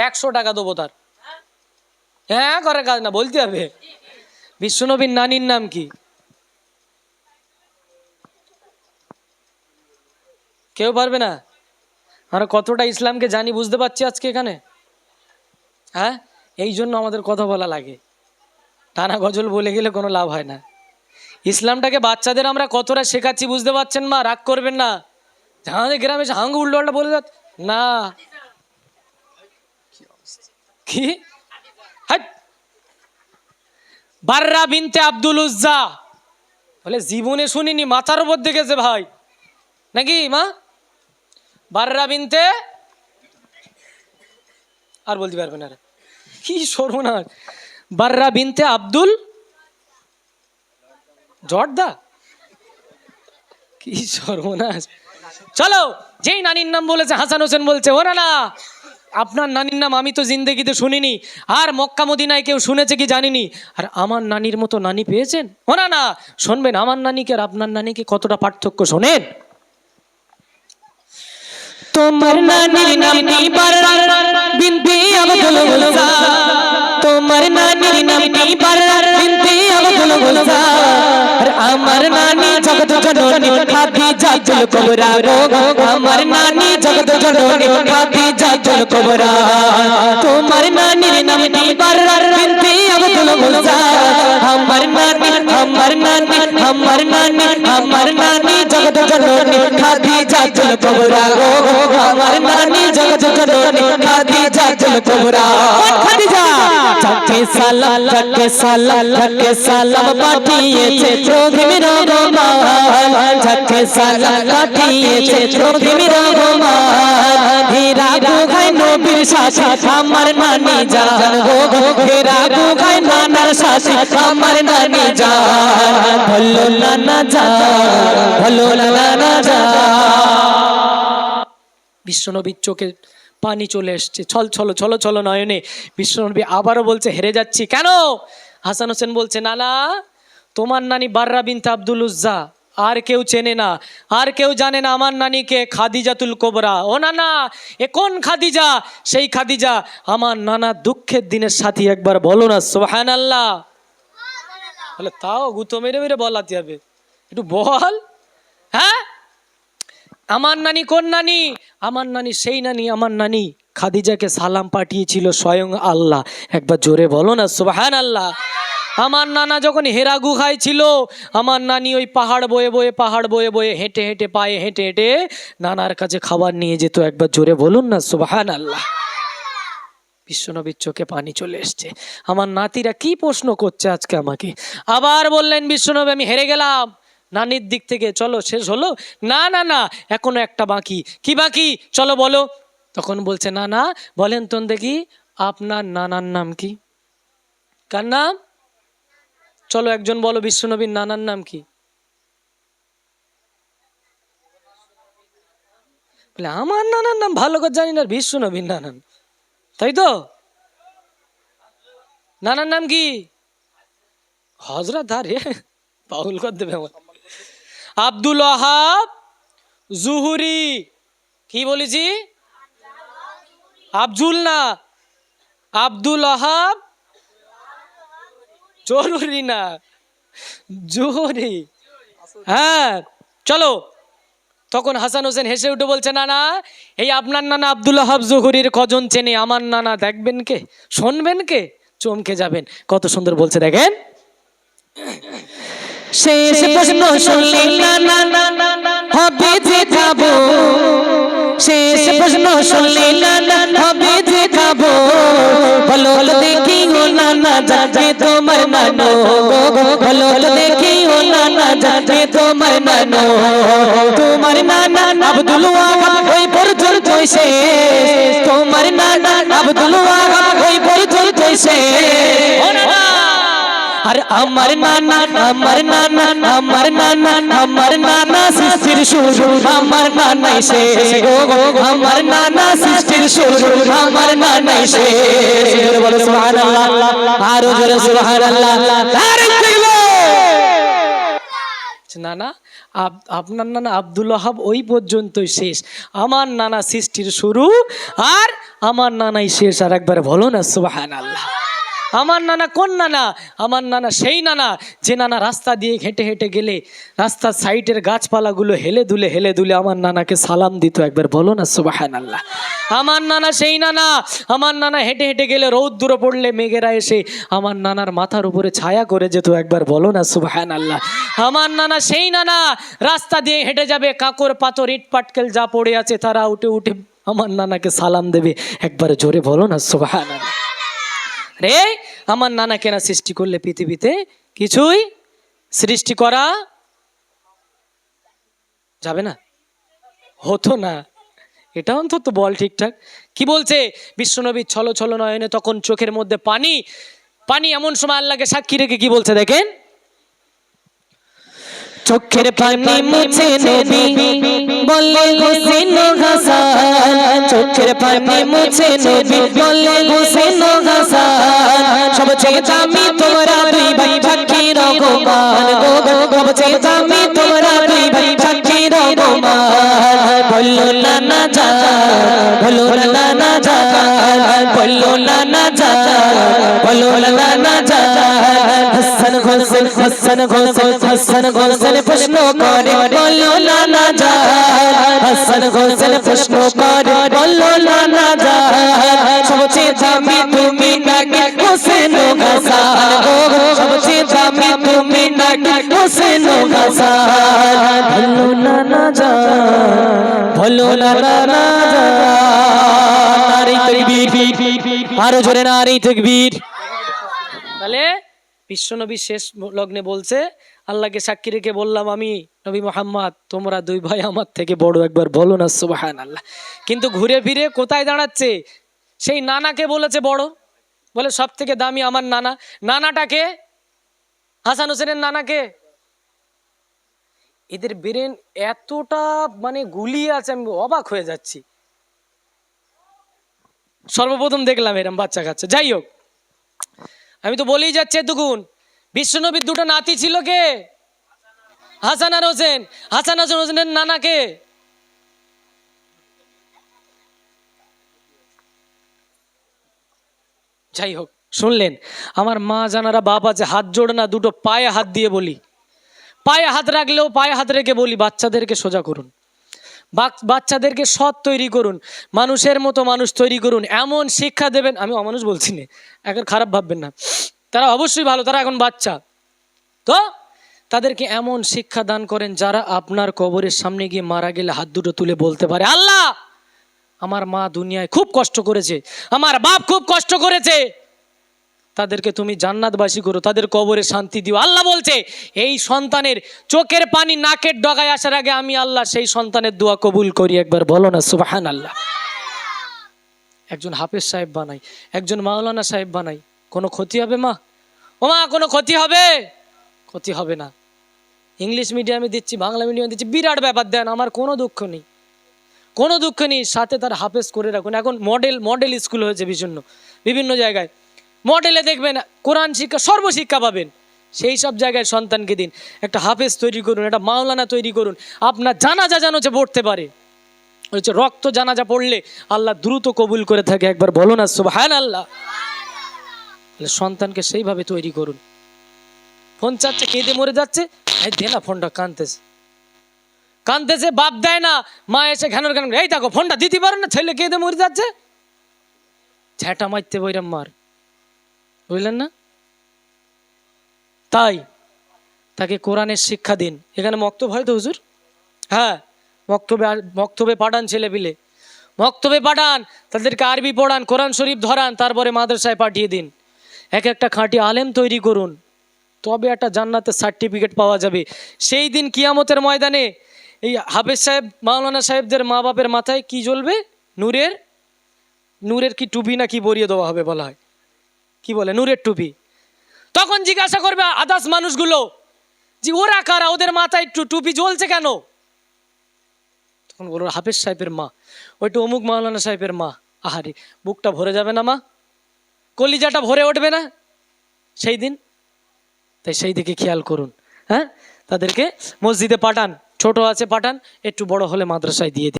একশো টাকা দেবো তার। হ্যাঁ করে কাজ না, বলতে হবে। বিশ্বনবীর নানির নাম কি? কেউ পারবে না? আমরা কতটা ইসলামকে জানি বুঝতে পারছি আজকে এখানে? হ্যাঁ এই জন্য আমাদের কথা বলা লাগে। টানা গজল বলে গেলে কোনো লাভ হয় না। ইসলামটাকে বাচ্চাদের আমরা কতটা শেখাচ্ছি বুঝতে পারছেন মা? রাগ করবেন না। আমাদের গ্রামে হাঙ্গু উল্টো বলে যাচ্ছে। না কি? হাট। বাররা বিনতে আব্দুল উজ্জা। বলে, জীবনে শুনিনি, মাথার উপর দেখেছে ভাই। নাকি মা? বাররা বিনতে আর বলতে পারবে না কি সর্বনাশ। বাররা বিনতে আব্দুল জর্দা? কি সর্বনাশ। চলো, যেই নানির নাম বলেছে, হাসান হোসেন বলছে, ওরা না। আপনার নানির নাম আমি তো জিন্দেগিতে শুনিনি। আর মক্কা মদিনায় কেউ শুনেছে কি জানিনি? আর আমার নানির মতো নানি পেয়েছেন? ওনা না না, শুনবেন, আমার নানিকে আর আপনার নানিকে কতটা পার্থক্য শোনেন? তোমার নানির নাম বাররার বিনতে আব্দুল গুলজা তোমার নানির নাম বাররার বিনতে আব্দুল আর আমার নানি জগত জননী খাদিজাতুল কুবরা গো আমার নানি জগত জননী খাদিজাতুল কুবরা তোমার নানির নাম কি বাররার বিনতে আব্দুল গুলজা আমার নানি আমার নানি আমার নানি আমার নানি জগত জননী খাদিজাতুল কুবরা গো আমার নানি জগত জননী খাদিজাতুল কুবরা খাদিজা যাকে সালাম যাকে সালাম যাকে সালাম পাঠিয়েছে চোখের রহমান নানি নানি নানা নানা বিশ্বনবীর চোখে পানি চলে এসছে। ছল, ছলো ছলো ছলো নয়নে বিশ্বনবী আবারও বলছে, হেরে যাচ্ছি কেন? হাসান হোসেন বলছে না না তোমার নানি বাররা বিনতে আব্দুল উজ্জা আর কেউ চেনে না, আর কেউ জানে না আমার নানিকে খাদিজাতুল কোবরা। ও না না এ কোন খাদিজা? সেই খাদিজা আমার নানা দুঃখের দিনের সাথী একবার বলো না সোহান আল্লাহ বলে তাও গুতো মেরে মেরে বলাতে হবে। একটু বল। হ্যাঁ? আমার নানি কোন নানি? আমার নানি সেই নানি, আমার নানি খাদিজাকে সালাম পাঠিয়েছিল স্বয়ং আল্লাহ। একবার জোরে বলো না সুবাহান আল্লাহ আমার নানা যখন হেরা গুহায় ছিল, আমার নানি ওই পাহাড় বয়ে বয়ে, পাহাড় বয়ে বয়ে হেঁটে হেঁটে পায়ে হেঁটে হেঁটে নানার কাছে খাবার নিয়ে যেত। একবার জোরে বলুন না সুবাহান আল্লাহ বিশ্বনবীর চোখে পানি চলে এসছে। আমার নাতিরা কি প্রশ্ন করছে আজকে আমাকে? আবার বললেন, বিশ্বনবী, আমি হেরে গেলাম। নানির দিক থেকে, চলো, শেষ হলো? না না না, এখনও একটা বাকি। কি বাকি? চলো, বলো। তখন বলছে, না না, বলেন তো দেখি, আপনার নানার নাম কি? কার নাম? চলো একজন বলো, বিশ্বনবীর নানার নাম কি? আমার নানার নাম ভালো করে জানি না, বিশ্বনবীর নানান তাই তো? নানার নাম কি? হজরত আরে পাউল কর দেবে আমার আব্দুল আহাব জুহুরি। কি বলেছি? আব্দুল না, আব্দুল ওয়াহাব জরুরি না। জুহুরি হ্যাঁ চলো। তখন হাসান হোসেন হেসে উঠে বলছে না না এই আপনার নানা আব্দুল হাব জহুরির কজন চেনে? আমার নানা দেখবেন কে? শুনবেন কে? চমকে যাবেন। কত সুন্দর বলছে দেখেন। শেষ প্রশ্ন শুনলে না হবে যে খাব শেষ প্রশ্ন শুনলে না না না হবে যে খাব বলো বলো দেখি ও না না যাবে তোমার মানো। বলো বলো দেখি ও না না যাবে তোমার মানো। তোমার নানা আব্দুল ওয়াহাব, ওই পর্যন্ত শেষ তোমার নানা আব্দুল ওয়াহাব, ওই পর্যন্ত শেষ আর আমার নানা আমার নানা আমার নানা আমার নানা সৃষ্টির আমার নানাই গো আমার নানা সৃষ্টির আমার নানাই সুবহানাল্লাহ, আরও জোরে সুবহানাল্লাহ। নানা আপনার নানা আব্দুল ওহাব ওই পর্যন্তই শেষ। আমার নানা সৃষ্টির শুরু আর আমার নানাই শেষ। আর একবার বলো না সুবাহান আল্লাহ আমার নানা কোন নানা? আমার নানা সেই নানা যে নানা রাস্তা দিয়ে হেঁটে হেঁটে গেলে, রাস্তার সাইডের গাছপালাগুলো হেলে দুলে হেলে দুলে আমার নানাকে সালাম দিত একবার বলো না সুবাহান আল্লাহ আমার নানা সেই নানা, আমার নানা হেঁটে হেঁটে গেলে রৌদ্র পড়লে মেঘেরা এসে আমার নানার মাথার উপরে ছায়া করে যেত একবার বলো না সুবাহান আল্লাহ আমার নানা সেই নানা, রাস্তা দিয়ে হেঁটে যাবে, কাকর, পাথর, ইট, পাটকেল যা পড়ে আছে তারা উঠে উঠে আমার নানাকে সালাম দেবে, একবার জোরে বলো না সুবাহান আল্লাহ রে, আমার নানা কেনা সৃষ্টি করলে পৃথিবীতে কিছুই সৃষ্টি করা যাবে না। হতো না। এটা অন্তত বল ঠিকঠাক। কি বলছে? বিশ্বনবী ছলো ছলো নয়নে তখন চোখের মধ্যে পানি পানি এমন সময় আল্লাহকে সাক্ষী রেখে কি বলছে দেখেন? চোখের পানি মুছে নবী, বললে হোসেন হাসান চোখের পানি মুছে নবী বললে হোসেন হাসান সবচেয়ে দামি তোমরা দুই ভাই সাক্ষী রঘুমান গো সবচেয়ে দামি তোমরা দুই ভাই সাক্ষী রঘুমান বলল না না যা। বলল না না যা। বলল না না যা। বলল না না যা। হাসান হোসেন হাসান হোসেন হাসান হোসেন প্রশ্ন করে বলল না না যা হাসান হোসেন প্রশ্ন করে বলল না না যা সবচেয়ে দামি তুমি নাকি হোসেন হাসান গো সবচেয়ে দামি তুমি নাকি হোসেন হাসান বলল না না যা বলল না না না যা আরও জোরে নারী তকবীর তাহলে বিশ্বনবী শেষ লগ্নে বলছে, আল্লাহকে সাক্ষী রেখে বললাম, আমি নবী মোহাম্মদ, তোমরা দুই ভাই আমার থেকে বড় একবার বলো না সুবাহান আল্লাহ কিন্তু ঘুরে ফিরে কোথায় দাঁড়াচ্ছে? সেই নানাকে বলেছে, বড়। বলে সব থেকে দামি আমার নানা। নানাটাকে? হাসান হোসেনের নানাকে? এদের ব্রেন এতটা মানে গুলিয়ে আছে, আমি অবাক হয়ে যাচ্ছি। সর্বপ্রথম দেখলাম এরম বাচ্চা কাচ্চা। যাই হোক আমি তো বলেই যাচ্ছি এতক্ষণ। বিশ্বনবীর দুটো নাতি ছিল কে? হাসান আর হোসেন। হাসান হাসান, হোসেনের নানা কে? যাই হোক, শুনলেন, আমার মা জানারা বাপ আছে, হাত জোড় না, দুটো পায়ে হাত দিয়ে বলি। পায়ে হাত রাখলেও পায়ে হাত রেখে বলি, বাচ্চাদেরকে সোজা করুন। বাচ্চাদেরকে সৎ তৈরি করুন, মানুষের মতো মানুষ তৈরি করুন, এমন শিক্ষা দেবেন, আমি অমানুষ বলছি না, এখন খারাপ ভাববেন না, তারা অবশ্যই ভালো, তারা এখন বাচ্চা, তো তাদেরকে এমন শিক্ষা দান করেন যারা আপনার কবরের সামনে গিয়ে মারা গেলে হাত দুটো তুলে বলতে পারে, আল্লাহ! আমার মা দুনিয়ায় খুব কষ্ট করেছে, আমার বাপ খুব কষ্ট করেছে তাদেরকে তুমি জান্নাতবাসী করো, তাদের কবরে শান্তি দিও। আল্লাহ বলছে, এই সন্তানের চোখের পানি নাকের ডগায় আসার আগে আমি আল্লাহ সেই সন্তানের দোয়া কবুল করি। একবার বলো না সুবাহান আল্লাহ একজন হাফেজ সাহেব বানাই, একজন মাওলানা সাহেব বানাই, কোনো ক্ষতি হবে মা? ও মা, কোনো ক্ষতি হবে? ক্ষতি হবে না। ইংলিশ মিডিয়ামে দিচ্ছি, বাংলা মিডিয়ামে দিচ্ছি, বিরাট ব্যাপার, দেন আমার কোনো দুঃখ নেই। কোনো দুঃখ নেই, সাথে তার হাফেজ করে রাখুন। এখন মডেল মডেল স্কুল হয়েছে বিভিন্ন বিভিন্ন জায়গায়। মডেলে দেখবেন কোরআন শিক্ষা, সর্বশিক্ষা পাবেন। সেই সব জায়গায় সন্তানকে দিন। একটা হাফেজ তৈরি করুন, একটা মাওলানা তৈরি করুন। আপনার জানাজা যেন যে পড়তে পারে। হচ্ছে রক্ত জানাজা পড়লে আল্লাহ দ্রুত কবুল করে থাকে। একবার বলো না সব সুবহান আল্লাহ সন্তানকে সেইভাবে তৈরি করুন। ফোন চাচ্ছে, কেঁদে মরে যাচ্ছে। এই দে না ফোনটা কানতেছে কানতেছে বাপ দেয় না। মা এসে ঘ্যানোর ঘ্যান এই দেখো, ফোনটা দিতে পারো না, ছেলে কেঁদে মরে যাচ্ছে? ঝ্যাঁটা মারতে বইরাম মার। বুঝলেন না? তাই তাকে কোরআনের শিক্ষা দিন। এখানে মক্তব হয় তো হুজুর? হ্যাঁ মক্তবে মক্তবে পাঠান ছেলে পিলে। মক্তবে পাঠান, তাদেরকে আরবি পড়ান, কোরআন শরীফ ধরান, তারপরে মাদ্রাসায় পাঠিয়ে দিন। এক একটা খাঁটি আলেম তৈরি করুন। তবে একটা জান্নাতের সার্টিফিকেট পাওয়া যাবে। সেই দিন কিয়ামতের ময়দানে এই হাফেজ সাহেব, মাওলানা সাহেবদের মা বাপের মাথায় কি জ্বলবে? নূরের নূরের কি টুপি না কি বরিয়ে দেওয়া হবে বলা হয়। কি বলে, নূরের টুপি। তখন জিজ্ঞাসা করবে আদার্স মানুষগুলো যে ওরা কারা, ওদের মাথায় টু- টুপি জ্বলছে কেন? তখন বলব হাফেজ সাহেবের মা ওইটা অমুক মাওলানা সাহেবের মা। আহারে, বুকটা ভরে যাবে না মা? কলিজাটা ভরে উঠবে না সেই দিন? তাই সেই দিকে খেয়াল করুন হ্যাঁ? তাদেরকে মসজিদে পাঠান, ছোট আছে পাঠান, একটু বড় হলে মাদ্রাসায় দিয়ে